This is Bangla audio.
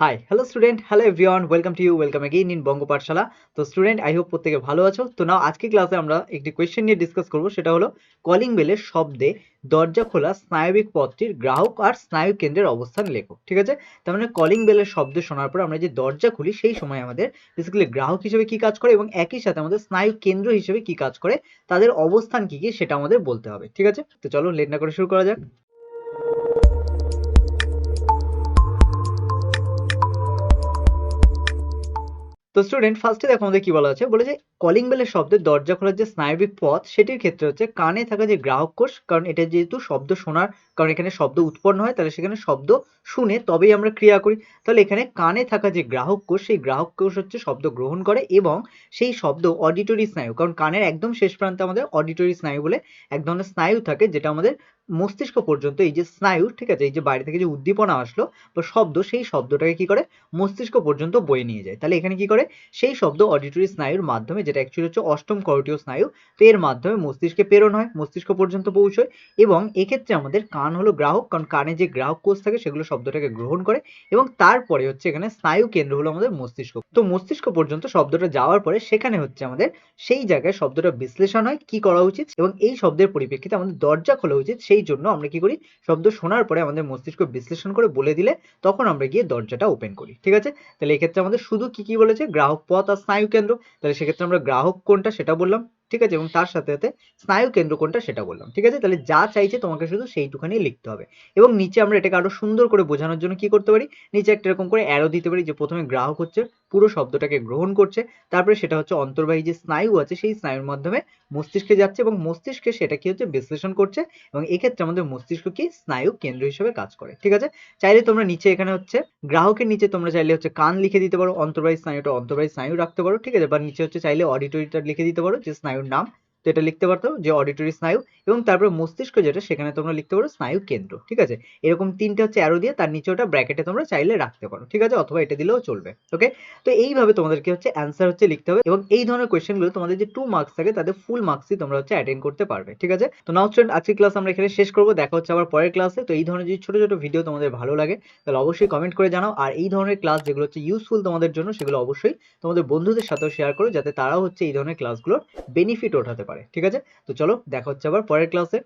Hi hello student hello everyone welcome to you welcome again in Banga Pathshala তো স্টুডেন্ট আই হোপ প্রত্যেকে ভালো আছো। তো নাও আজকে ক্লাসে আমরা একটি কোয়েশ্চেন নিয়ে ডিসকাস করব, সেটা হলো কলিং বেলের শব্দে দরজা খোলা স্নায়বিক পথটির গ্রাহক আর স্নায়ু কেন্দ্রের অবস্থান লেখো, ঠিক আছে? তার মানে কলিং বেলের শব্দ শোনার পর আমরা যে দরজা খুলি, সেই সময় আমাদের বেসিক্যালি গ্রাহক হিসেবে কি কাজ করে এবং একই সাথে আমাদের স্নায়ু কেন্দ্র হিসেবে কি কাজ করে, তাদের অবস্থান কি কি সেটা আমাদের বলতে হবে, ঠিক আছে? তো চলো লেট না করে শুরু করা যাক। তো স্টুডেন্ট ফার্স্টে দেখো আমাদের কি বলা আছে? বলে যে কলিং বেলের শব্দে দরজা খোলার যে স্নায়বিক পথ, সেটির ক্ষেত্রে হচ্ছে কানে থাকা যে গ্রাহক কোষ, কারণ এটা যেহেতু শব্দ শোনার, কারণ এখানে শব্দ উৎপন্ন হয়, তাহলে সেখানে শব্দ শুনে তবেই আমরা ক্রিয়া করি। তাহলে এখানে কানে থাকা যে গ্রাহক কোষ, সেই গ্রাহক কোষ হচ্ছে শব্দ গ্রহণ করে এবং সেই শব্দ অডিটরি স্নায়ু, কারণ কানের একদম শেষ প্রান্তে আমাদের অডিটরি স্নায়ু বলে এক ধরনের স্নায়ু থাকে, যেটা আমাদের মস্তিষ্ক পর্যন্ত এই যে স্নায়ু ঠিক আছে, এই যে বাইরে থেকে যে উদ্দীপনা আসলো বা শব্দ, সেই শব্দটাকে কি করে? মস্তিষ্ক পর্যন্ত বয়ে নিয়ে যায়। তাহলে এখানে কি করে? সেই শব্দ অডিটরি স্নায়ুর মাধ্যমে, যেটা অ্যাকচুয়ালি হচ্ছে অষ্টম করটীয় স্নায়ু তো এর মাধ্যমে মস্তিষ্কে প্রেরণ হয়, মস্তিষ্ক পর্যন্ত পৌঁছয় এবং এক্ষেত্রে আমাদের কান হলো গ্রাহক, কারণ কানে যে গ্রাহক কোষ থাকে, সেগুলো শব্দটাকে গ্রহণ করে এবং তারপরে হচ্ছে এখানে স্নায়ু কেন্দ্র হলো আমাদের মস্তিষ্ক। তো মস্তিষ্ক পর্যন্ত শব্দটা যাওয়ার পরে সেখানে হচ্ছে আমাদের সেই জায়গায় শব্দটা বিশ্লেষণ হয়, কি করা উচিত এবং এই শব্দের পরিপ্রেক্ষিতে আমাদের দরজা খোলা উচিত, সেই জন্য আমরা কি করি? শব্দ শোনার পরে আমাদের মস্তিষ্ক বিশ্লেষণ করে বলে দিলে তখন আমরা গিয়ে দরজাটা ওপেন করি, ঠিক আছে? তাহলে এক্ষেত্রে আমাদের শুধু কি কি বলেছে? গ্রাহক পথ আর স্নায়ু কেন্দ্র। তাহলে সেক্ষেত্রে আমরা গ্রাহক কোনটা সেটা বললাম। ঠিক আছে? এবং তার সাথে সাথে স্নায়ু কেন্দ্র কোনটা সেটা বললাম। ঠিক আছে? তাহলে যা চাইছে তোমাকে শুধু সেইটুখানি লিখতে হবে। এবং নিচে আমরা এটাকে আরও সুন্দর করে বোঝানোর জন্য কি করতে পারি? নিচে একটা এরকম করে অ্যারো দিতে পারি, যে প্রথমে গ্রাহক হচ্ছে, পুরো শব্দটাকে গ্রহণ করছে, তারপরে সেটা হচ্ছে অন্তর্বাহী যে স্নায়ু আছে, সেই স্নায়ুর মাধ্যমে মস্তিষ্কে যাচ্ছে এবং মস্তিষ্কে সেটা কি হচ্ছে? বিশ্লেষণ করছে এবং এক্ষেত্রে আমাদের মস্তিষ্ক কি? স্নায়ু কেন্দ্র হিসেবে কাজ করে। ঠিক আছে? চাইলে তোমরা নিচে এখানে হচ্ছে, গ্রাহকের নিচে তোমরা চাইলে হচ্ছে কান লিখে দিতে পারো, অন্তর্বাহী স্নায়ুটা অন্তর্বাহী স্নায়ু রাখতে পারো, ঠিক আছে? বা নিচে হচ্ছে চাইলে অডিটরিটা লিখে দিতে পারো, যে স্নায়ুর নাম তো এটা লিখতে পারতো যে অডিটরি স্নায়ু এবং তারপরে মস্তিষ্ক যেটা, সেখানে তোমরা লিখতে পারো স্নায়ু কেন্দ্র, ঠিক আছে? এরকম তিনটে হচ্ছে অ্যারো দিয়ে তার নিচে ওটা ব্র্যাকেটে তোমরা চাইলে রাখতে পারো, ঠিক আছে? অথবা এটা দিলেও চলবে ওকে তো এইভাবে তোমাদেরকে হচ্ছে অ্যান্সার হচ্ছে লিখতে হবে এবং এই ধরনের কোয়েশ্চেনগুলো তোমাদের যে টু মার্কস থাকে, তাদের ফুল মার্কসই তোমরা হচ্ছে অ্যাটেন্ড করতে পারবে, ঠিক আছে? তো নাও স্টুডেন্ট আজকের ক্লাস আমরা এখানে শেষ করব, দেখা হচ্ছে আবার পরের ক্লাসে তো এই ধরনের যদি ছোট ছোট ভিডিও তোমাদের ভালো লাগে, তাহলে অবশ্যই কমেন্ট করে জানাও। আর এই ধরনের ক্লাস যেগুলো হচ্ছে ইউজফুল তোমাদের জন্য, সেগুলো অবশ্যই তোমাদের বন্ধুদের সাথেও শেয়ার করো, যাতে তারাও হচ্ছে এই ধরনের ক্লাসগুলোর বেনিফিট ওঠাতে পারে। ঠিক আছে? তো চলো দেখা হচ্ছে আবার পরের ক্লাসে